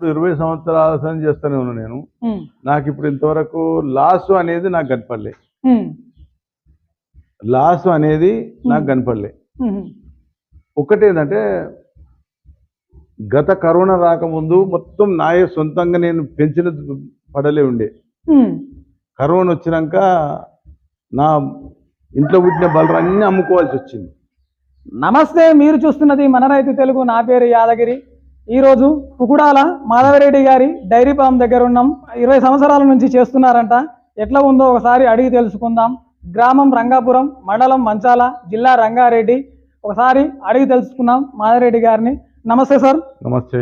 ఇప్పుడు ఇరవై సంవత్సరాల సంది చేస్తూనే ఉన్నాను నేను. నాకు ఇప్పుడు ఇంతవరకు లాస్ అనేది నాకు కనపడలే. లాస్ అనేది నాకు కనపడలే. ఉమ్, ఒకటి ఏంటంటే గత కరోనా రాకముందు మొత్తం నాయే సొంతంగా నేను పెంచిన పడలే ఉండే. కరోనా వచ్చినాక నా ఇంట్లో పుట్టిన బలరు అన్నీ అమ్ముకోవాల్సి వచ్చింది. నమస్తే మీరు చూస్తున్నది మన రైతు తెలుగు. నా పేరు యాదగిరి. ఈరోజు కుకుడాల మాధవరెడ్డి గారి డైరీ ఫామ్ దగ్గర ఉన్నాం. ఇరవై సంవత్సరాల నుంచి చేస్తున్నారంట. ఎట్లా ఉందో ఒకసారి అడిగి తెలుసుకుందాం. గ్రామం రంగాపురం మండలం మంచాల జిల్లా రంగారెడ్డి. ఒకసారి అడిగి తెలుసుకుందాం మాధవరెడ్డి గారిని. నమస్తే సార్. నమస్తే.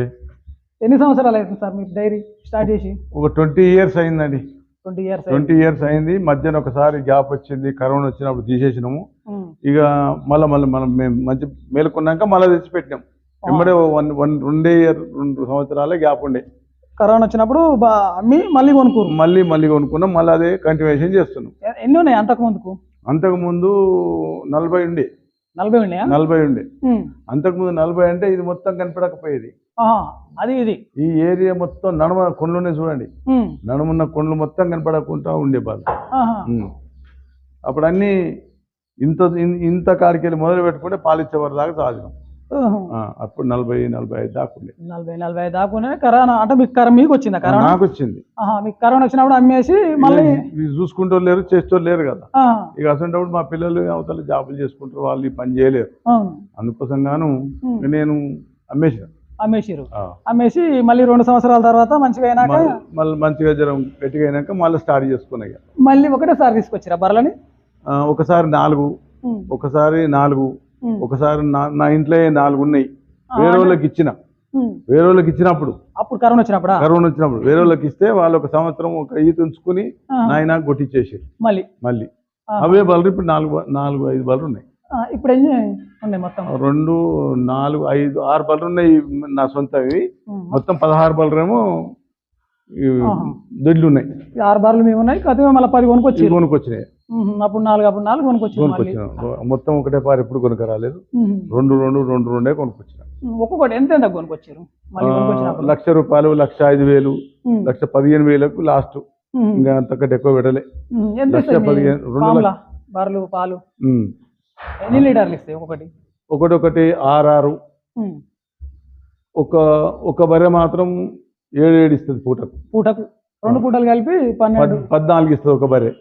ఎన్ని సంవత్సరాలు అవుతుంది సార్ మీరు డైరీ స్టార్ట్ చేసి? ఒక ట్వంటీ ఇయర్స్ అయిందండి. ట్వంటీ ఇయర్స్ ట్వంటీ ఇయర్స్ అయింది. మధ్యన ఒకసారి గ్యాప్ వచ్చింది. కరోనా వచ్చినప్పుడు తీసేసినాము. ఇక మళ్ళీ మళ్ళీ మనం మేము మంచి మేలుకున్నాక మళ్ళీ తెచ్చి పెట్టినాం వెంబడే వన్ వన్ రెండే ఇయర్ రెండు సంవత్సరాలే గ్యాప్ ఉండే. కరోనా వచ్చినప్పుడు బా- అమ్మి మళ్ళీ కొనుక్కోరు మళ్ళీ మళ్ళీ కొనుక్కున్నాం మళ్ళీ అదే కంటిన్యూషన్ చేస్తున్నాం. ఎ- ఎన్ని ఉన్నాయి అంతకు ముందుకు? అంతకుముందు నలభై ఉండే. నలభై ఉన్నాయా నలభై ఉండే. ఉమ్. అంతకుముందు నలభై అంటే ఇది మొత్తం కనపడకపోయేది. ఆహా, అది ఇది. ఈ ఏరియా మొత్తం నడుమ కొండలునే చూడండి. ఉమ్. నడుమున్న కొండలు మొత్తం కనపడకుండా ఉండే బాధ. ఆహా. అప్పుడు అన్నీ ఇంత ఇన్- ఇంత కాడికి వెళ్ళి మొదలు పెట్టుకుంటే పాలిచ్చేవారు దాకా సాధినాం. ఆ, అప్పుడు నలభై నలభై ఐదు దాకా ఉండే నలభై నలభై ఐదు దాకా కరోనా అంటే మీకు కర మీకు వచ్చిందా కరోనా? నాకు వచ్చింది. మీకు కరోనా వచ్చినప్పుడు అమ్మేసి మళ్ళీ చూసుకుంటూ లేరు చేస్తూ లేరు కదా. ఇక అసలు మా పిల్లలు అవతల జాబులు చేసుకుంటారు వాళ్ళు పని చేయలేరు. అవును అందుకోసం గాను ఉమ్. నేను అమ్మేసిన అమ్మేసిరు. అమ్మేసి మళ్ళీ రెండు సంవత్సరాల తర్వాత మంచిగా అయినాక మళ్ళీ మంచిగా జ్వరం గట్టిగా అయినాక మళ్ళీ స్టార్ట్ చేసుకున్నాయి. మళ్ళీ ఒకటేసారి తీసుకొచ్చిరా బర్రెలని? ఒకసారి నాలుగు ఒకసారి నాలుగు ఒకసారి నా ఇంట్లో నాలుగు ఉన్నాయి వేరే వాళ్ళకి ఇచ్చిన. వేరే వాళ్ళకి ఇచ్చినప్పుడు. అప్పుడు కరోనా వచ్చినప్పుడా? కరోనా వచ్చినప్పుడు. వేరే వాళ్ళకి ఇస్తే వాళ్ళు ఒక సంవత్సరం ఒక ఈత ఉంచుకుని నాయన కొట్టించేసారు మళ్ళీ? మళ్ళీ. అవే బలరు ఇప్పుడు నాలుగు నాలుగు ఐదు బలరు ఉన్నాయి ఇప్పుడు ఉన్నాయి మొత్తం? రెండు నాలుగు ఐదు ఆరు బలరు ఉన్నాయి నా సొంతవి. మొత్తం పదహారు బలరేమో. దొడ్లు ఉన్నాయి ఆరు బార్లు మేము ఉన్నాయి కథ మళ్ళీ పది ఇవి కొనుక్కొచ్చి కొనుక్కొచ్చినాయి. అప్పుడు నాలుగు అప్పుడు నాలుగు కొనుక్కొచ్చి. మొత్తం ఒకటే పారి ఎప్పుడు కొనుక్క రాలేదు రెండు రెండు రెండు రెండే కొనుక్కొచ్చిన. ఒక్కొక్కటి ఎంత ఎంత కొనుక్కొచ్చారు? లక్ష రూపాయలు లక్ష ఐదు వేలు లక్ష పదిహేను వేలకు లాస్ట్. ఇంకా అంతకంటే ఎక్కువ పెట్టలే. లక్ష పదిహేను, రెండు? బర్రెలు పాలు. ఎన్ని లీటర్లు ఇస్తాయి ఒకటి? ఒకటి ఆరు ఉమ్, ఒక ఒక బర్రె మాత్రం ఏడు ఏడు ఇస్తుంది పూటకు. పూటకు? రెండు పూటలు కలిపి పన్నెండు. పద్- పద్నాలుగు ఇస్తుంది ఒక బర్రె.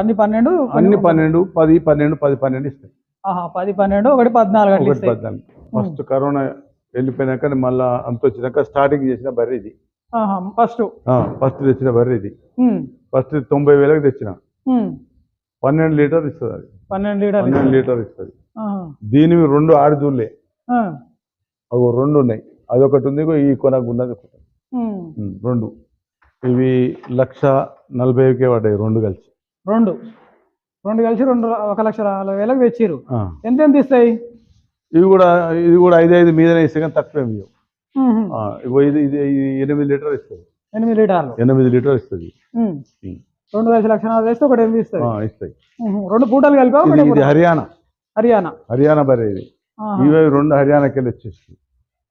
అన్ని పన్నెండు అన్ని పన్నెండు. పది పన్నెండు పది పన్నెండు ఇస్తాయి. పది పన్నెండు ఒకటి పద్నాలుగు ఒకటి పద్నాలుగు. ఫస్ట్ కరోనా వెళ్ళిపోయినాక మళ్ళా అంత వచ్చినాక స్టార్టింగ్ చేసిన బర్రె ఇది. ఫస్ట్. ఫస్ట్ తెచ్చిన బర్రె ఇది. ఫస్ట్ తొంభై వేలకు తెచ్చిన. పన్నెండు లీటర్ ఇస్తుంది అది. పన్నెండు లీటర్లు పన్నెండు. లీటర్ ఇస్తుంది. దీనివి రెండు ఆడిదూళ్ళే. అవి రెండు ఉన్నాయి. అదొకటి ఉంది ఈ కొనకు ఉన్నది ఒకటి. రెండు. ఇవి లక్ష నలభైకే పడ్డాయి రెండు కలిసి. రెండు. రెండు కలిసి రెండు ఒక లక్ష నలభై వేలకు తెచ్చిర్రు. ఎంత ఎంత ఇస్తాయి? ఇవి కూడా ఇది కూడా ఐదు ఐదు మీదనే ఇస్తే కానీ తక్కువ ఇది ఇది ఎనిమిది లీటర్ ఇస్తుంది. ఎనిమిది లీటర్లు. ఎనిమిది లీటర్ ఇస్తుంది. రెండు కలిసి లక్ష నలభై వేస్తే ఒకటి ఎనిమిది ఇస్తాయి. ఉహు, రెండు పూటలు కలిపి ఇది. హర్యానా. హర్యానా. హర్యానా బర్రె ఇది. ఇవి రెండు హర్యానాకి వెళ్ళి వచ్చేసి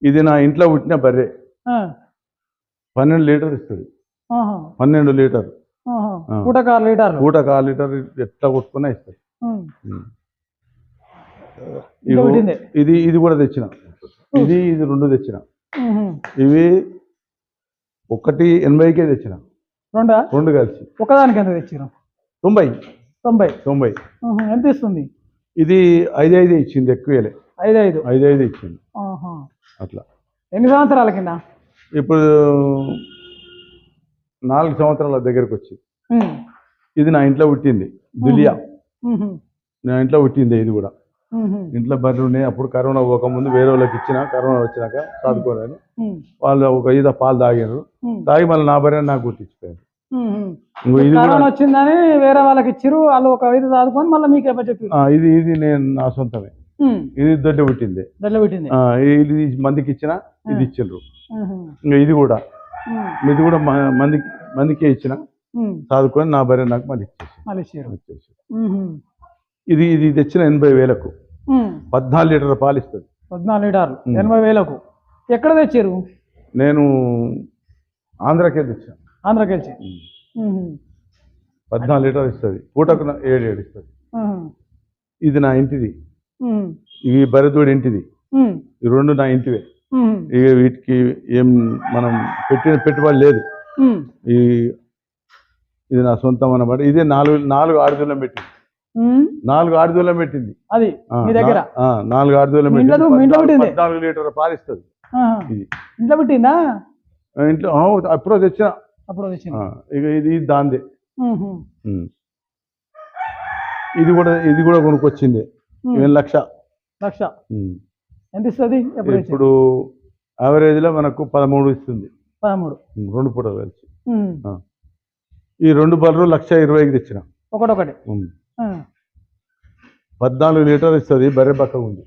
ఇది నా ఇంట్లో పుట్టిన బర్రె. పన్నెండు లీటర్ ఇస్తుంది. పన్నెండు లీటర్. పూటకు ఆరు లీటర్లు. పూటకు ఆరు లీటర్ ఎట్లా కొట్టుకున్నా పెట్టిందే. ఇది ఇది కూడా తెచ్చిన. ఇది ఇది రెండు తెచ్చిన. ఇవి ఒకటి ఎనభైకే తెచ్చిన. రెండా? రెండు కలిసి. ఒకదానికి ఎంత తెచ్చిర్రు? తొంభై. తొంభై. తొంభై. ఎంత ఇస్తుంది? ఇది ఐదు ఐదు ఇచ్చింది ఎక్కువేలే. ఐదు ఐదు ఐదు ఐదు ఇచ్చింది. అట్లా. ఎన్ని సంవత్సరాల కింద? ఇప్పుడు నాలుగు సంవత్సరాల దగ్గరకు వచ్చి ఉమ్, ఇది నా ఇంట్లో పుట్టింది. దులియా. నా ఇంట్లో పుట్టింది ఇది కూడా. ఇంట్లో బర్రెలు ఉన్నాయి అప్పుడు కరోనా పోకముందు వేరే వాళ్ళకి ఇచ్చిన కరోనా వచ్చినాక చదువుకోరని వాళ్ళు ఒక ఈత పాలు తాగారు. తాగి మళ్ళీ నా బర్రె నాకు గుర్తించిపోయారు. కరోనా వచ్చిందని వేరే వాళ్ళకి ఇచ్చిర్రు. వాళ్ళు ఒక ఐదు చదువుకొని మళ్ళీ మీకు ఆ, ఇది ఇది నేను నా సొంతమే. ఇది దొడ్డి పుట్టింది. ఇది మందికి ఇచ్చిన ఇది ఇచ్చిండ్రు ఉహు, ఇంకా ఇది కూడా. ఇది కూడా మందికి మందికే ఇచ్చిన. చదువుకొని నా భార్య నాకు మళ్ళీ ఇచ్చేసి ఇది ఇది తెచ్చిన ఎనభై వేలకు పద్నాలుగు లీటర్ల పాలు ఇస్తుంది. పద్నాలుగు లీటర్లు. ఎనభై వేలకు. ఎక్కడ తెచ్చిర్రు నేను ఆంధ్రాకే తెచ్చాం ఆంధ్రకెళ్ళి ఉహు. పద్నాలుగు లీటర్ ఇస్తుంది. పూటకు ఏడు ఏడు ఇస్తుంది. ఇది నా ఇంటిది. ఇవి బరిదోడి ఇంటిది. ఈ రెండు నా ఇంటివే. ఇక వీటికి ఏం మనం పెట్టిన పెట్టుబడి లేదు. ఈ ఇది నా సొంతం అన్నమాట. ఇదే నాలుగు నాలుగు ఆడుదూలం పెట్టింది. నాలుగు ఆడుదూలం పెట్టింది అది మీ దగ్గర? నాలుగు ఆడుదూలం పెట్టింది? పద్నాలుగు లీటర్ పాలిస్తుంది. ఇది. ఇంట్లో పెట్టిందా? ఇంట్లో అప్పుడో తెచ్చిన. అప్పుడు ఇక ఇది దాందే. ఇది కూడా ఇది కూడా కొనుక్కొచ్చింది. లక్ష? లక్ష. ఎంత ఇస్తుంది? ఇప్పుడు యావరేజ్లో మనకు పదమూడు ఇస్తుంది. పదమూడు. రెండు పూట కలిసి. ఈ రెండు బర్రెలు లక్ష ఇరవైకి తెచ్చిన ఒకటొకటి. ఉమ్. ఆ. పద్నాలుగు లీటర్ ఇస్తుంది బర్రె పక్క ఉంది.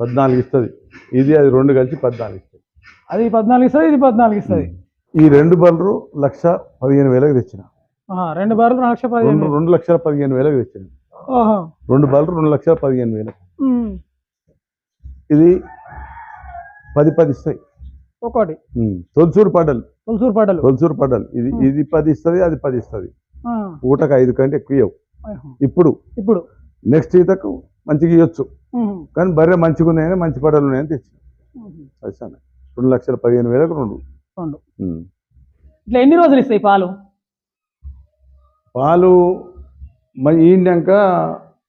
పద్నాలుగు ఇస్తుంది. ఇది అది రెండు కలిసి పద్నాలుగు ఇస్తుంది. అది పద్నాలుగు ఇస్తుంది ఇది పద్నాలుగు ఇస్తుంది. ఈ రెండు బర్రెలు లక్ష పదిహేను వేలకు తెచ్చిన. రెండు బార్లు లక్ష పదిహేను రెండు లక్షల పదిహేను వేలకు తెచ్చిన. రెండు బర్రెలు రెండు లక్షల పదిహేను వేలకు. ఇది పది పది ఇస్తాయి. ఉమ్. తొలసూరు పడ్డలు తులసూరు పడ్డలు తొలసూరు పడ్డలు ఇది. ఇది పది ఇస్తుంది అది పది ఇస్తుంది. ఊటకు ఐదు కంటే ఎక్కువ. ఇప్పుడు ఇప్పుడు నెక్స్ట్ ఈతకు మంచిగా ఇవ్వచ్చు. కానీ బర్రె మంచిగా ఉన్నాయని మంచి పడలు ఉన్నాయని తెచ్చిన. రెండు లక్షల పదిహేను వేలకు రెండు రెండు. ఇట్లా ఎన్ని రోజులు ఇస్తాయి పాలు పాలు ఈనాక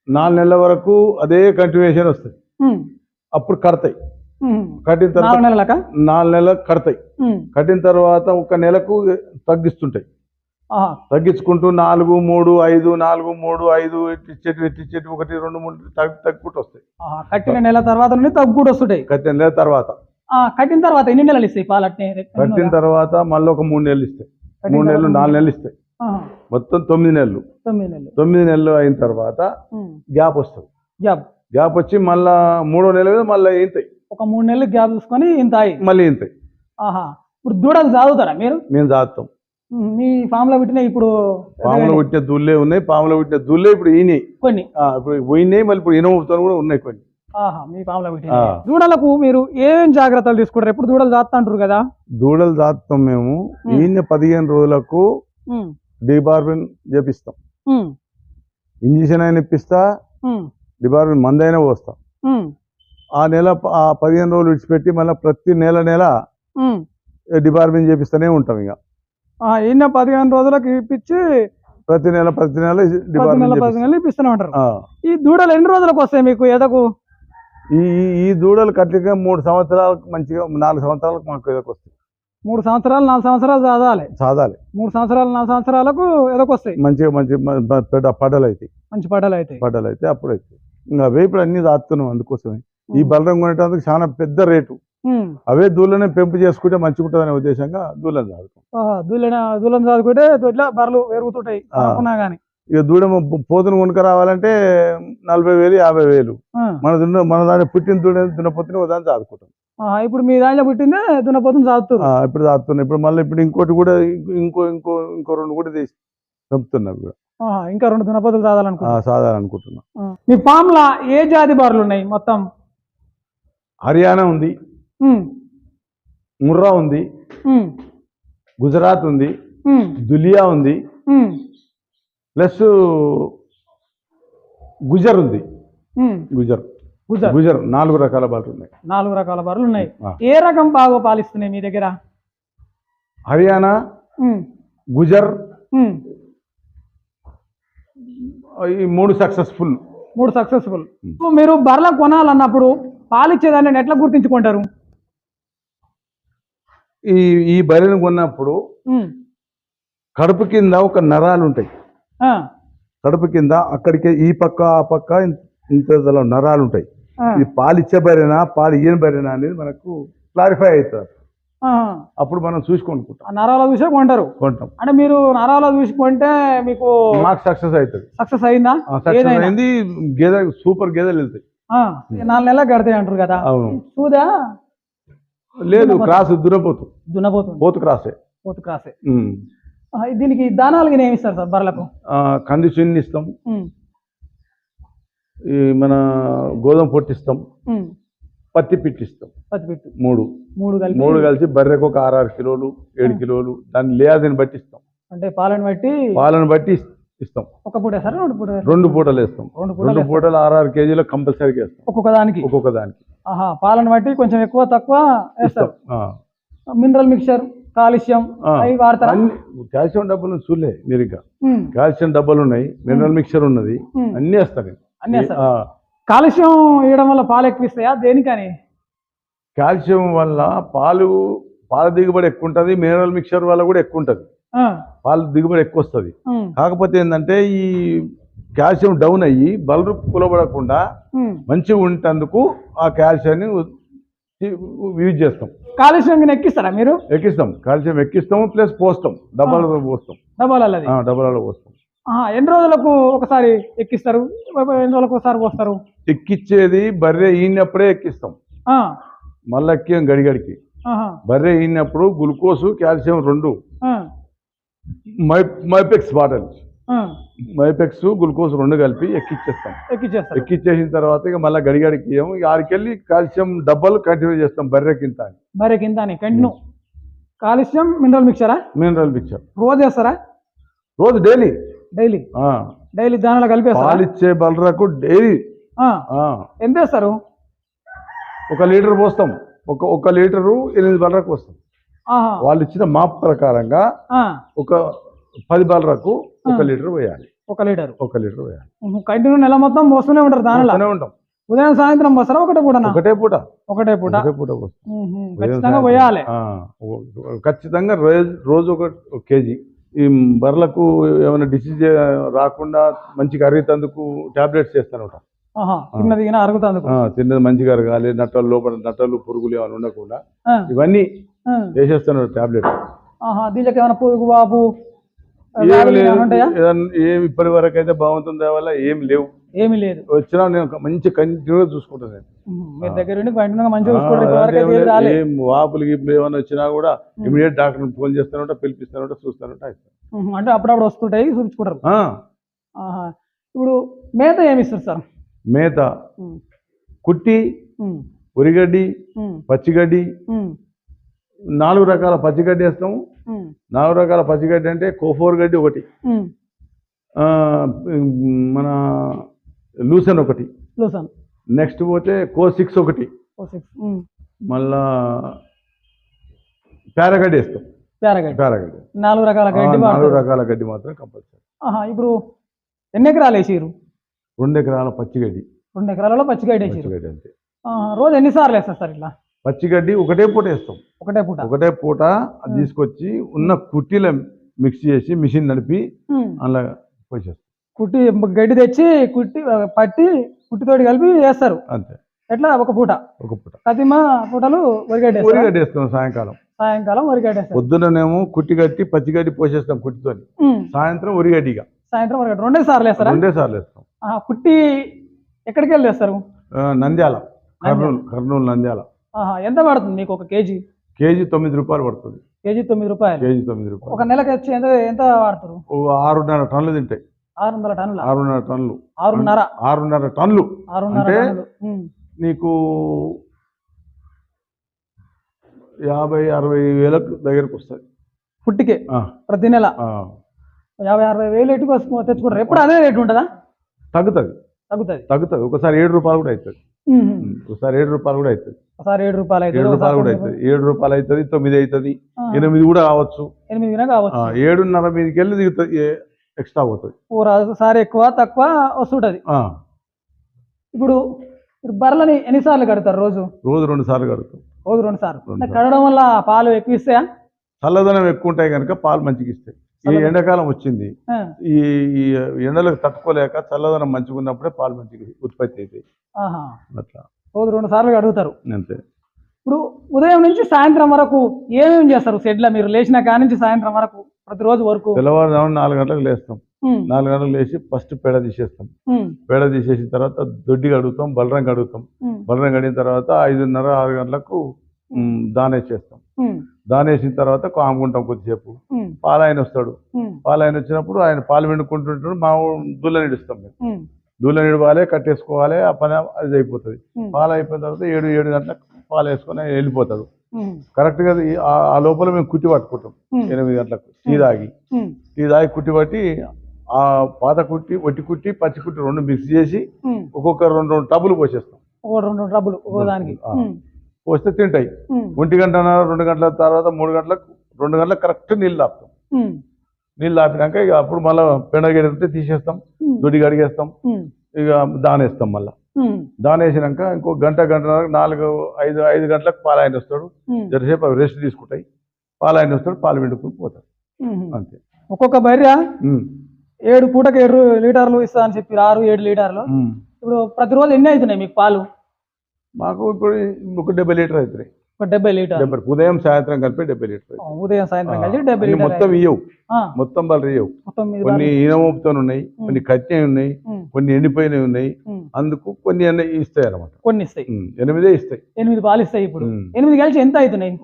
నాలుగు నెలల వరకు అదే కంటిన్యూషన్ వస్తుంది. అప్పుడు కడతాయి. కట్టిన తర్వాత నాలుగు నెలలకు? కడతాయి. కట్టిన తర్వాత ఒక నెలకు తగ్గిస్తుంటాయి. తగ్గించుకుంటూ నాలుగు మూడు ఐదు నాలుగు మూడు ఐదు ఇచ్చేటి ఇచ్చేటి ఒకటి రెండు మూడు తగ్గి తగ్గుకుంటూ వస్తాయి. కట్టిన నెల తర్వాత నుండి తగ్గుడు వస్తుంటాయి. కట్టిన నెల తర్వాత. కట్టిన తర్వాత ఎన్ని నెలలు ఇస్తాయి పాలు కట్టిన తర్వాత మళ్ళీ ఒక మూడు నెలలు ఇస్తాయి. మూడు నెలలు నాలుగు నెలలు. ఇస్తాయి. మొత్తం తొమ్మిది నెలలు. తొమ్మిది నెలలు. తొమ్మిది నెలలు అయిన తర్వాత. గ్యాప్ వస్తుంది. గ్యాప్. గ్యాప్ వచ్చి మళ్ళా మూడో నెల మీద మళ్ళీ ఇంతాయి ఒక మూడు నెలలు గ్యాప్ చూసుకొని ఇంత అయ్యి. మళ్ళీ ఇంతాయి ఆహా. ఇప్పుడు దూడలు చదువుతారా మీరు? మేము ఉమ్, మీ ఫామ్లో పెట్టిన ఇప్పుడు పాములు పుట్టిన దుల్లే ఉన్నాయి పాములు పుట్టిన దుల్లే ఇప్పుడు ఈనాయి కొన్ని. ఇప్పుడు పోయినాయి మళ్ళీ ఇప్పుడు కూడా ఉన్నాయి కొన్ని. ఆహా మీ ఫామ్లో పెట్టిన. దూడలకు మీరు ఏమేం జాగ్రత్తలు తీసుకుంటారు? ఎప్పుడు దూడలు దాస్తా అంటారు కదా? దూడలు దాస్తాం మేము. ఈయన పదిహేను రోజులకు డిబార్బిన్ చేపిస్తాం. ఇంజక్షన్ అయినా ఇప్పిస్తా డిబార్బిన్ మందైనా పోస్తాం. ఆ నెల ఆ పదిహేను రోజులు విడిచిపెట్టి మళ్ళీ ప్రతి నెల నెల. డిబార్బిన్ చేపిస్తూనే ఉంటాం ఇక. ఆ, ఈయన పదిహేను రోజులకు ఇప్పించి ప్రతి నెల ప్రతి నెల పది నెలల ఇప్పిస్తూనే ఉంటారు. ఈ దూడలు ఎన్ని రోజులకు వస్తాయి మీకు ఎదకు? ఈ ఈ- దూడలు కట్టిగా మూడు సంవత్సరాలకు మంచిగా నాలుగు సంవత్సరాలకు మాకు ఎదకు వస్తాయి. మూడు సంవత్సరాలు నాలుగు సంవత్సరాలు చదవాలి సాదాలి మూడు సంవత్సరాలు నాలుగు సంవత్సరాలకు ఎదకు వస్తాయి? మంచిగా మంచి పడలు అయితే మంచి పడ్డలు అయితే పడ్డలు అయితే అప్పుడు అయితే ఇంకా అవే ఇప్పుడు అన్ని దాస్తున్నాం అందుకోసమే. ఈ బలరం కొనేటందుకు చాలా పెద్ద రేటు. అవే దూళ్ళనే పెంపు చేసుకుంటే మంచిగా ఉంటుందనే ఉద్దేశంగా దూళ్ళని దూలన దూలం చదువుకుంటే ఇట్లా బర్రెలు పెరుగుతుంటాయి. ఇక దూడ పోతును కొనుక రావాలంటే నలభై వేలు యాభై వేలు. మన దున్న మన దాన్ని పుట్టిన దూడ దున్నపోతుని దాన్ని దాదుకుంటాం ఇప్పుడు మీ దాంట్లో పుట్టిందే దున్నపోతుంది చదువుతుంది ఆ, ఇప్పుడు దాస్తున్నాం ఇప్పుడు మళ్ళీ ఇప్పుడు ఇంకోటి కూడా ఇంకో ఇంకో ఇంకో రెండు కూడా తీసి పెంపుతున్నాం కూడా. ఇంకా రెండు దున్నపోతులు ఆ, చదవాలనుకుంటున్నా సాధాలనుకుంటున్నాం మీ ఫామ్ లా ఏ జాతి బర్రెలు ఉన్నాయి మొత్తం? హర్యానా ఉంది ముర్రా ఉంది గుజరాత్ ఉంది దులియా ఉంది ప్లస్ గుజర్ ఉంది. గుజర్. గుజర్. నాలుగు రకాల బాటలు ఉన్నాయి. నాలుగు రకాల బర్రెలు ఉన్నాయి. ఏ రకం బాగా పాలిస్తున్నాయి మీ దగ్గర? హర్యానా గుజర్. ఈ మూడు సక్సెస్ఫుల్. మూడు సక్సెస్ఫుల్. మీరు బర్రెల కొనాలన్నప్పుడు పాలిచ్చేదాన్ని ఎట్లా గుర్తించుకుంటారు? ఈ ఈ బర్రెను కొన్నప్పుడు కడుపు కింద ఒక నరాలు ఉంటాయి కడుపు కింద అక్కడికి ఈ పక్క ఆ పక్క ఇంత- నరాలు ఉంటాయి ఇది పాలు ఇచ్చే బర్రెనా పాలు ఇయ్యని బర్రెనా అనేది మనకు క్లారిఫై అవుతుంది ఆ. అప్పుడు మనం చూసి కొనుక్కుంటాం ఆ నరాల చూసే కొంటారు. కొంటాం. అంటే మీరు నరాల చూసి కొంటే మీకు మాకు సక్సెస్ అవుతుంది. సక్సెస్ అయిందా? సక్సెస్? అయింది గేదె సూపర్ గేదెలు వెళ్తాయి. నాలుగు నెలలకు కడతాయి అంటారు కదా. అవును. చూదా? లేదు క్రాస్ దురపోతు దున్నపోతుంది. పోతు క్రాసే. పోతు క్రాసే. దీనికి దానాలు ఏమి ఇస్తారు సార్ బర్రెలకు? కంది చిన్ని ఇస్తాం. ఈ మన గోధుమ పొట్టిస్తాం పత్తి పిట్టిస్తాం పత్తిపిట్టు మూడు. మూడు కలిపి? మూడు కలిసి బర్రెకు ఒక ఆరు ఆరు కిలోలు ఏడు కిలోలు దాన్ని లేదని బట్టి ఇస్తాం. అంటే పాలను బట్టి? పాలను బట్టి ఇస్తాం. ఒక పూట వేస్తారా? రెండు పూట? రెండు పూటలు వేస్తాం. రెండు పూటలు ఆరు ఆరు కేజీలు కంపల్సరీగా వేస్తాం. ఒక్కొక్క దానికి? ఒక్కొక్క దానికి. ఆహా పాలను బట్టి కొంచెం ఎక్కువ తక్కువ ఇస్తాం. ఆ. మినరల్ మిక్చర్ కాలుష్యం. అవి వాడతారా? అన్ని కాల్షియం డబ్బాలు చూడలే మీరు ఇంకా కాల్షియం డబ్బాలు ఉన్నాయి మినరల్ మిక్చర్ ఉన్నది. అన్ని వేస్తాను నేను. అన్నీ కాలుష్యం వేయడం వల్ల పాలు ఎక్కువ ఇస్తాయా? దేనికని? కాల్షియం వల్ల పాలు పాల దిగుబడి ఎక్కువ ఉంటుంది మినరల్ మిక్చర్ వల్ల కూడా ఎక్కువ ఉంటుంది. పాల దిగుబడి ఎక్కువ వస్తుంది కాకపోతే ఏంటంటే ఈ కాల్షియం డౌన్ అయ్యి బలరు కులబడకుండా. మంచిగా ఉండేందుకు ఆ కాల్షియాన్ని యూజ్ చేస్తాం. కాలుష్యం ఎక్కిస్తారా మీరు? ఎక్కిస్తాం. కాల్షియం ఎక్కిస్తాము ప్లస్ పోస్తాం. డబ్బాలలో పోస్తాం. డబ్బాలది? ఆ, డబ్బాలలో పోస్తాం. ఎన్ని రోజులకు ఒకసారి ఎక్కిస్తారు? ఎన్ని రోజులకు ఒకసారి పోస్తారు? ఎక్కిచ్చేది బర్రె ఈనప్పుడే ఎక్కిస్తాం. మళ్ళీ ఎక్కియం గడిగడికి. బర్రె ఈనప్పుడు గ్లూకోజు కాల్షియం రెండు. మై మైపెక్స్ బాటిల్ మైపెక్స్ గ్లూకోజ్ రెండు కలిపి ఎక్కిచ్చేస్తాం. ఎక్కిచ్చేస్తారు. ఎక్కిచ్చేసిన తర్వాత ఇక మళ్ళీ గడిగడికి. ఇక ఆడికెళ్ళి కాల్షియం డబ్బాలు కంటిన్యూ చేస్తాం బర్రె కింద మరి కింద కంటిన్యూ. కాలుష్యం మినరల్ మిక్చరా? Mineral mixture. రోజు వేస్తారా రోజు డైలీ. డైలీ? డైలీ దానిలో కలిపేస్తారా? పాలిచ్చే బలరకు డైలీ. ఎంత వేస్తారు? ఒక లీటర్ పోస్తాం. ఒక ఒక లీటరు ఎనిమిది బలరకు పోస్తాం. ఆహా, వాళ్ళు ఇచ్చిన మాప్ ప్రకారంగా ఒక పది బలరకు ఒక లీటర్ పోయాలి ఒక లీటర్. ఒక లీటర్ పోయాలి కంటిన్యూ నెల మొత్తం పోస్తూనే ఉంటారు దానిలో? ఉంటాం. ఉదయం సాయంత్రం పోస్తారా ఒకటే పూటనా? ఒకటే పూట. ఒకటే పూట. ఒకటే పూట ఖచ్చితంగా. పోయాలి. ఖచ్చితంగా రోజు రోజు ఒక కేజీ. ఈ బర్రెలకు ఏమైనా డిసీజ్ రాకుండా మంచిగా అరిగేందుకు టాబ్లెట్స్ చేస్తాను ఆహా, తిన్నది గిన అరుగుతుంది తిన్నది మంచిగా అరగాలి నట్టలు లోపల నట్టలు పురుగులు ఏమైనా ఉండకుండా ఇవన్నీ ఆ. వేసేస్తాను టాబ్లెట్. దీనికి ఏమైనా పొదుగు బాబు ఏం వ్యాధులు లేదు. ఏమైనా ఉంటాయా? ఏదన్నా- ఏం ఇప్పటి వరకు అయితే బాగుంటుంది వల్ల ఏం లేవు. ఏమీ లేదు. వచ్చినా నేను మంచి కంటిన్యూగా చూసుకుంటాను నేను. దగ్గర ఏం వాపులు గీపులు ఏమైనా వచ్చినా కూడా ఇమీడియట్ డాక్టర్ని ఫోన్ చేస్తానంటే పిలిపిస్తానంటే చూస్తానంటే అంటే అప్పుడప్పుడు వస్తుంటాయి చూపించుకుంటారు. ఇప్పుడు మేత ఏమి ఇస్తారు సార్? మేత కుట్టి ఉరిగడ్డి పచ్చిగడ్డి నాలుగు రకాల పచ్చిగడ్డి వేస్తాము. నాలుగు రకాల పచ్చిగడ్డి అంటే కోఫోర్ గడ్డి ఒకటి. మన లూసన్ ఒకటి. లూసన్. నెక్స్ట్ పోతే కో సిక్స్ ఒకటి మళ్ళా పారగడ్డి వేస్తాం. పేరగడ్డి పారగడ్డి నాలుగు రకాల గడ్డి నాలుగు. రకాల గడ్డి మాత్రం కంపల్సరీ. ఇప్పుడు ఎన్ని ఎకరాలు వేసిరు రెండు ఎకరాల పచ్చిగడ్డి. రెండు ఎకరాలలో పచ్చిగడ్డి పచ్చిగడ్డి అంతే. రోజు ఎన్నిసార్లు వేస్తారు సార్ ఇట్లా? పచ్చిగడ్డి ఒకటే పూట వేస్తాం. ఒకటే పూట? ఒకటే పూట అది తీసుకొచ్చి ఉన్న కుట్టీల మిక్స్ చేసి మిషన్ నడిపి. అలా పోసేస్తాం. కుట్టి గడ్డి తెచ్చి కుట్టి పట్టి కుట్టితోటి కలిపి వేస్తారు. అంతే. ఎట్లా? ఒక పూట. ఒక పూట. కతిమ పూటలు వరిగడ్డి వేస్తారు. ఉరిగడ్డి వేస్తాం సాయంకాలం. సాయంకాలం వరిగడ్డి పొద్దుననేమో కుట్టి కట్టి పచ్చిగడ్డి పోసేస్తాం కుట్టితోని. సాయంత్రం ఉరిగడ్డిగా సాయంత్రం వరిగడ్డి. రెండే సార్లు వేస్తారా? రెండే సార్లు వేస్తాం. కుట్టి ఎక్కడికి వెళ్ళి వేస్తారు ఆ, నంద్యాల. కర్నూలు కర్నూలు నంద్యాల. ఎంత పడుతుంది మీకు ఒక కేజీ? కేజీ తొమ్మిది రూపాయలు పడుతుంది. కేజీ తొమ్మిది రూపాయలు. కేజీ తొమ్మిది రూపాయలు. ఒక నెలకి వచ్చి ఎంత ఎంత వాడతారు? ఆరున్నర టన్నులు తింటాయి. ఆరు వందల టన్నుల? ఆరున్నర టన్నులు. ఆరున్నర? ఆరున్నర టన్నులు. ఆరున్నర అంటే. నీకు యాభై అరవై వేలకు దగ్గరకు వస్తుంది పుట్టికే ప్రతి నెల. యాభై అరవై వేలు ఎటుకు తెచ్చుకుంటారు? ఎప్పుడు అదే రేటు ఉంటుందా? తగ్గుతుంది. తగ్గుతుంది. తగ్గుతుంది. ఒకసారి ఏడు రూపాయలు కూడా అవుతుంది. ఒకసారి ఏడు రూపాయలు కూడా అవుతుంది ఒకసారి ఏడు రూపాయలు ఏడు అవుతుంది రూపాయలు కూడా అవుతుంది ఏడు రూపాయలు అవుతుంది తొమ్మిది అవుతుంది ఎనిమిది కూడా కావచ్చు. ఎనిమిది కావచ్చు. ఏడున్నర మీదకి వెళ్ళి దిగుతుంది ఎక్స్ట్రా పోతుంది. ఒకసారి ఎక్కువ తక్కువ వస్తుంటది. ఇప్పుడు బర్రెలని ఎన్నిసార్లు కడతారు రోజు? రోజు రెండు సార్లు కడుతాం. రోజు రెండు సార్లు. కడడం వల్ల పాలు ఎక్కువ ఇస్తాయా? చల్లదనం ఎక్కువ ఉంటాయి కనుక పాలు మంచిగా ఇస్తాయి. ఈ. ఎండాకాలం వచ్చింది. ఈ ఈ ఎండలకు తట్టుకోలేక చల్లదనం మంచిగా ఉన్నప్పుడే పాలు మంచిగా ఉత్పత్తి అవుతాయి అట్లా. రెండు సార్లు కడుగుతారు. అంతే. ఇప్పుడు ఉదయం నుంచి సాయంత్రం వరకు ఏమేమి చేస్తారు? షెడ్ల మీరు లేచిన కాడి నుంచి సాయంత్రం వరకు ప్రతిరోజు వరకు? తెల్లవారుజామున నాలుగు గంటలకు లేస్తాం. నాలుగు గంటలకు లేచి ఫస్ట్ పేడ తీసేస్తాం. పేడ తీసేసిన తర్వాత దొడ్డి కడుగుతాం బలరం కడుగుతాం. బలరం కడిగిన తర్వాత ఐదున్నర ఆరు గంటలకు దానేసేస్తాం దానేసిన తర్వాత కాముకుంటాం కొద్దిసేపు. పాలాయన వస్తాడు. పాలాయన వచ్చినప్పుడు ఆయన పాలు వెండుకుంటుంటాడు మా దుల్ల నిడుస్తాం మేము. ఉమ్, దూల నిడవాలి కట్టేసుకోవాలి ఆ పని అది అయిపోతుంది. పాలు అయిపోయిన తర్వాత ఏడు ఏడు గంటలకు పాలు వేసుకొని వెళ్ళిపోతాడు. ఉమ్. కరెక్ట్గా ఈ- ఆ- లోపల మేము కుట్టి పట్టుకుంటాం. ఎనిమిది గంటలకు టీ తాగి. టీ తాగి కుట్టి పట్టి ఆ పాత కుట్టి ఒట్టి కుట్టి పచ్చి కుట్టి రెండు మిక్స్ చేసి. ఒక్కొక్క రెండు రెండు టబ్బులు పోసేస్తాం. ఒక రెండు డబ్బులు ఒక దానికి. పోస్తే తింటాయి. ఒంటి గంట రెండు గంటల తర్వాత మూడు గంటలకు రెండు గంటలకు కరెక్ట్ నీళ్ళు ఆపుతాం ఉమ్. నీళ్ళు ఆపినాక ఇక అప్పుడు మళ్ళీ పెండగడి ఉంటే తీసేస్తాం. దొడి కడిగేస్తాం. ఇక దానేస్తాం మళ్ళీ. దానేసినాక ఇంకో గంట గంటన్నర నాలుగు ఐదు ఐదు గంటలకు పాలు ఆయన వస్తాడు. జరసేపు అవి రెస్ట్ తీసుకుంటాయి పాలు ఆయన వస్తాడు పాలు పిండుకుని పోతాడు. అంతే ఒక్కొక్క బర్రె ఉమ్. ఏడు పూటకి ఏడు లీటర్లు ఇస్తా అని చెప్పి ఆరు ఏడు లీటర్లు. ఇప్పుడు ప్రతిరోజు ఎన్ని అవుతున్నాయి మీకు పాలు మాకు ఇప్పుడు ఒక డెబ్బై లీటర్ అవుతుంది ఒక డెబ్బై లీటర్. డెబ్బై ఉదయం సాయంత్రం కలిపి డెబ్బై లీటర్ ఉదయం సాయంత్రం కలిసి డెబ్బై లీటర్ మొత్తం ఇయ్యవు. మొత్తం వాళ్ళు ఇయ్యవు. కొన్ని ఈనమోపుతో ఉన్నాయి కొన్ని కట్టే ఉన్నాయి. కొన్ని ఎండిపోయినవి ఉన్నాయి. అందుకు కొన్ని అన్నీ ఇస్తాయి అనమాట కొన్ని ఇస్తాయి. ఎనిమిదే ఇస్తాయి. ఎనిమిది పాలు ఇస్తాయి ఇప్పుడు. ఎనిమిది కలిసి ఎంత అవుతున్నాయి?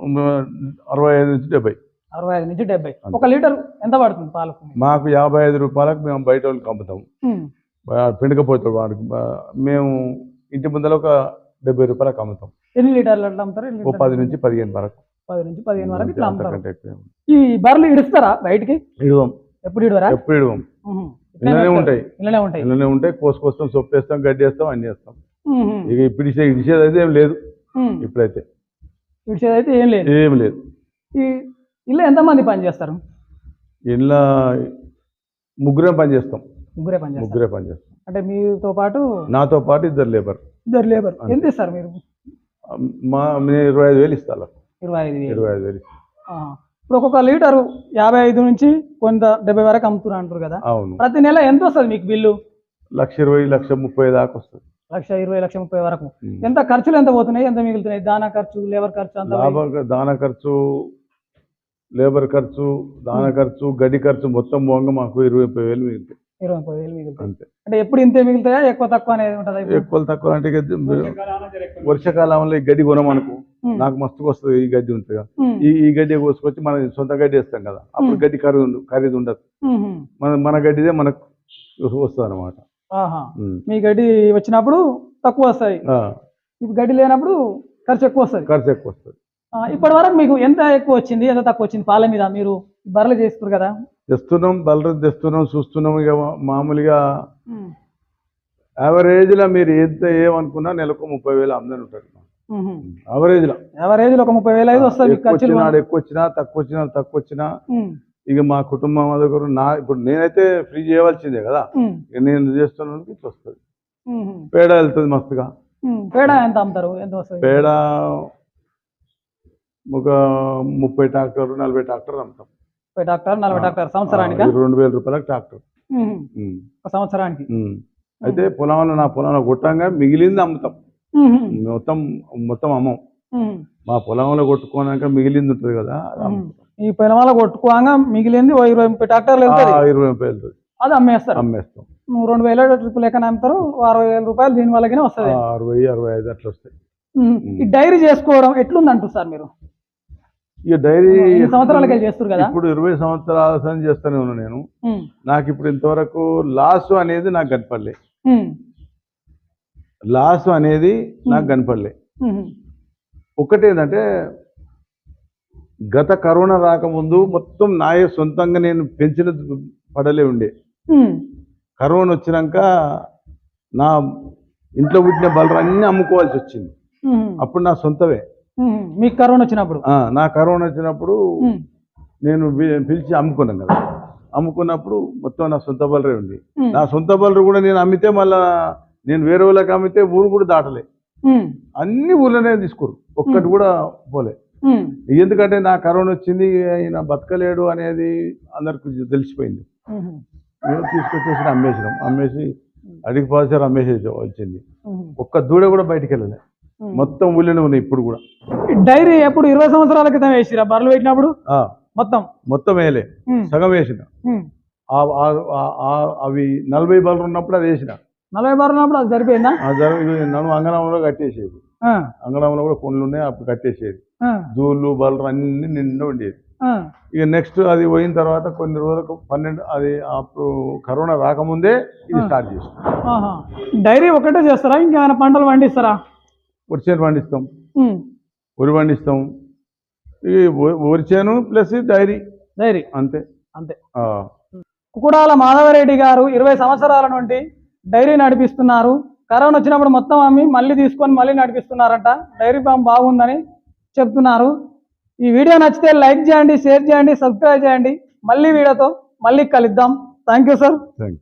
అరవై ఐదు నుంచి డెబ్బై. అరవై ఐదు నుంచి డెబ్బై. ఒక లీటర్ ఎంత పడుతుంది పాలకు? మాకు యాభై ఐదు రూపాయలకు మేము బయట వాళ్ళకి అమ్ముతాం. పిండకపోతాడు వాడికి. మేము ఇంటి ముందర ఒక డెబ్బై రూపాయలకు అమ్ముతాం. ఎన్ని లీటర్లు అట్లా అమ్ముతారు? పది నుంచి పదిహేను వరకు. పది నుంచి పదిహేను వరకు ఇట్లా అమ్ముతారు. ఈ బర్రెలు ఇడుస్తారా బయటికి? ఇడవం. ఎప్పుడు ఇడవరా? ఎప్పుడు ఇడవం. ఇళ్ళనే. ఉంటాయి. ఇళ్ళనే ఉంటాయి. ఇళ్ళనే ఉంటాయి. కోసుకొస్తాం సొప్పు వేస్తాం గడ్డి వేస్తాం. అన్ని ఉహు. ఇక ఇప్పుడు ఇచ్చేది అయితే ఏం లేదు. ఇప్పుడైతే. ఇడిచేది అయితే ఏం లేదు. ఏం లేదు. ఈ ఇల్లు ఎంతమంది పని చేస్తారు? ఇళ్ళ ముగ్గురే పని చేస్తాం. ముగ్గురే పని ముగ్గురే పని చేస్తాం. అంటే మీతో పాటు నాతో పాటు ఇద్దరు లేబర్. ఇద్దరు లేబర్. ఎంత ఇస్తారు మీరు? మా నేను ఇరవై ఐదు వేలు ఇస్తాను ఇరవై ఐదు వేలు. ఇరవై ఐదు వేలు. ఇప్పుడు ఒక్కొక్క లీటరు యాభై ఐదు నుంచి కొంత డెబ్బై వరకు అమ్ముతున్నారు అంటారు కదా. అవును. ప్రతి నెల ఎంత వస్తుంది మీకు బిల్లు? లక్ష ఇరవై లక్ష ముప్పై దాకా వస్తుంది. లక్ష ఇరవై లక్ష ముప్పై వరకు. ఎంత ఖర్చులు ఎంత పోతున్నాయి? ఎంత మిగులుతున్నాయి? దానా ఖర్చు లేబర్ ఖర్చు అంత దాన ఖర్చు లేబర్ ఖర్చు దాన ఖర్చు గడ్డి ఖర్చు మొత్తం పోగా మాకు ఇరవై ముప్పై వేలు మిగులుతాయి ఇరవై ముప్పై వేలు మిగులుతాయి. అంతే. అంటే ఎప్పుడు ఇంతే మిగులుతాయా? ఎక్కువ తక్కువ అనేది ఉంటుందా ఇప్పుడు? ఎక్కువ తక్కువ అంటే ఇక వర్షాకాలంలో ఈ గడ్డి కొనమనుకో. నాకు మస్తుగా వస్తుంది ఈ గడ్డి ఉంటుంది కదా. ఉమ్. ఈ ఈ గడ్డి కోసుకొచ్చి మనం సొంత గడ్డి వేస్తాం కదా. అప్పుడు. గడ్డి ఖరీదు ఉండు- ఖరీదు ఉండదు. ఉమ్. ఉమ్. మన మన గడ్డిదే మనకు వస్తుంది అనమాట ఆహా మీ గడ్డి వచ్చినప్పుడు తక్కువ వస్తాయి. ఇప్పుడు గడ్డి లేనప్పుడు ఖర్చు ఎక్కువ వస్తుంది. ఖర్చు ఎక్కువ వస్తుంది. ఇప్పటి వరకు మీకు ఎంత ఎక్కువ వచ్చింది? ఎంత తక్కువ వచ్చింది? పాల మీద మీరు బర్రెలు చేస్తారు కదా. తెస్తున్నాం బలరం తెస్తున్నాం చూస్తున్నాం ఇక మామూలుగా. యావరేజ్లో మీరు ఎంత ఏమనుకున్నా నెలకు ముప్పై వేలు ఆమ్దాని ఉంటుంది యావరేజ్లో ఎవరేజ్ ఒక ముప్పై వేలు ఐదు వస్తుంది ఎక్కువ వచ్చినా ఎక్కువ వచ్చినా తక్కువ వచ్చినా తక్కువ వచ్చినా. ఇక మా కుటుంబం దగ్గర నా ఇప్పుడు నేనైతే ఫ్రీ చేయవలసిందే కదా. ఇక నేను చేస్తున్నందుకు ఇట్లా వస్తుంది. పేడ వెళ్తుంది మస్తుగా. పేడ ఎంత అమ్ముతారు? ఎంత వస్తుంది? పేడ ఒక ముప్పై ట్రాక్టర్ నలభై ట్రాక్టర్ అమ్ముతాం. ముప్పై డాక్టర్ నలభై డాక్టర్ సంవత్సరానికి? రెండు వేల రూపాయలకు ట్రాక్టర్ సంవత్సరానికి. అయితే పొలంలో నా పొలంలో కొట్టంగా మిగిలింది అమ్ముతాం. మొత్తం మొత్తం అమ్మం. మా పొలంలో కొట్టుకోనాక మిగిలింది ఉంటుంది కదా. ఈ పొలం వల్ల కొట్టుకోగా మిగిలింది ఇరవై ముప్పై వెళ్తాయి ఇరవై ముప్పై వెళ్తుంది అది అమ్మేస్తారు. అమ్మేస్తాం. రెండు వేల ట్రిప్ లెక్కన అమ్ముతారు అరవై వేల రూపాయలు దీని వల్లనే వస్తుంది. అరవై అరవై ఐదు అట్లా వస్తాయి. ఈ డైరీ చేసుకోవడం ఎట్లుంది అంటారు సార్ మీరు? ఇక డైరీ సంవత్సరాలకి చేస్తారు కదా ఇప్పుడు ఇరవై సంవత్సరాల సంది చేస్తూనే ఉన్నాను నేను. నాకు ఇప్పుడు ఇంతవరకు లాస్ అనేది నాకు కనపడలే. లాస్ అనేది నాకు కనపడలే ఉమ్. ఒకటి ఏంటంటే గత కరోనా రాకముందు మొత్తం నాయే సొంతంగా నేను పెంచిన పడలే ఉండే. కరోనా వచ్చినాక నా ఇంట్లో పుట్టిన బలరు అన్నీ అమ్ముకోవాల్సి వచ్చింది. అప్పుడు నా సొంతవే. మీకు కరోనా వచ్చినప్పుడు నా కరోనా వచ్చినప్పుడు. నేను పిలిచి అమ్ముకున్నాను కదా అమ్ముకున్నప్పుడు మొత్తం నా సొంత బలరే ఉంది. నా సొంత బలరు కూడా నేను అమ్మితే మళ్ళా నేను వేరే వాళ్ళకి అమ్మితే ఊరు కూడా దాటలే. అన్ని ఊర్లోనే తీసుకోరు ఒక్కటి కూడా పోలే. ఎందుకంటే నా కరోనా వచ్చింది ఆయన బతకలేడు అనేది అందరికి తెలిసిపోయింది. మేము తీసుకొచ్చేసి అమ్మేసినాం అమ్మేసి అడిగి పాసారు అమ్మేసేసి వచ్చింది. ఒక్క దూడ కూడా బయటికి వెళ్ళలే. మొత్తం ఊళ్ళోనే ఉన్నాయి ఇప్పుడు కూడా. డైరీ ఎప్పుడు ఇరవై సంవత్సరాల క్రితం వేసిరా? బర్రెలు పెట్టినప్పుడు మొత్తం? మొత్తం వేయలే. సగం వేసిన. అవి నలభై బళ్ళు ఉన్నప్పుడు అది వేసిన. నలభై బర్రెలు ఉన్నప్పుడు అది సరిపోయిందా? నన్ను అంగనంలో కట్టేసేది. అంగనంలో కూడా కొండలు ఉన్నాయి అప్పుడు కట్టేసేది. దూళ్ళు బలరు అన్ని నిండా ఉండేది ఇక నెక్స్ట్ అది పోయిన తర్వాత కొన్ని రోజులకు పన్నెండు అది అప్పుడు కరోనా రాకముందే ఇది స్టార్ట్ చేస్తాం. డైరీ ఒకటే చేస్తారా? ఇంకేమైనా పంటలు పండిస్తారా? వరిచేను పండిస్తాం ఉమ్, వరి పండిస్తాం. ఈ వ- వరిచేను ప్లస్ డైరీ. డైరీ. అంతే. అంతే. కుకుడాల మాధవరెడ్డి గారు ఇరవై సంవత్సరాల నుండి డైరీ నడిపిస్తున్నారు. కరోనా వచ్చినప్పుడు మొత్తం అమ్మి మళ్ళీ తీసుకొని మళ్ళీ నడిపిస్తున్నారంట. డైరీ ఫామ్ బాగుందని చెప్తున్నారు. ఈ వీడియో నచ్చితే లైక్ చేయండి షేర్ చేయండి సబ్స్క్రైబ్ చేయండి. మళ్ళీ వీడియోతో మళ్ళీ కలుద్దాం. Thank you sir.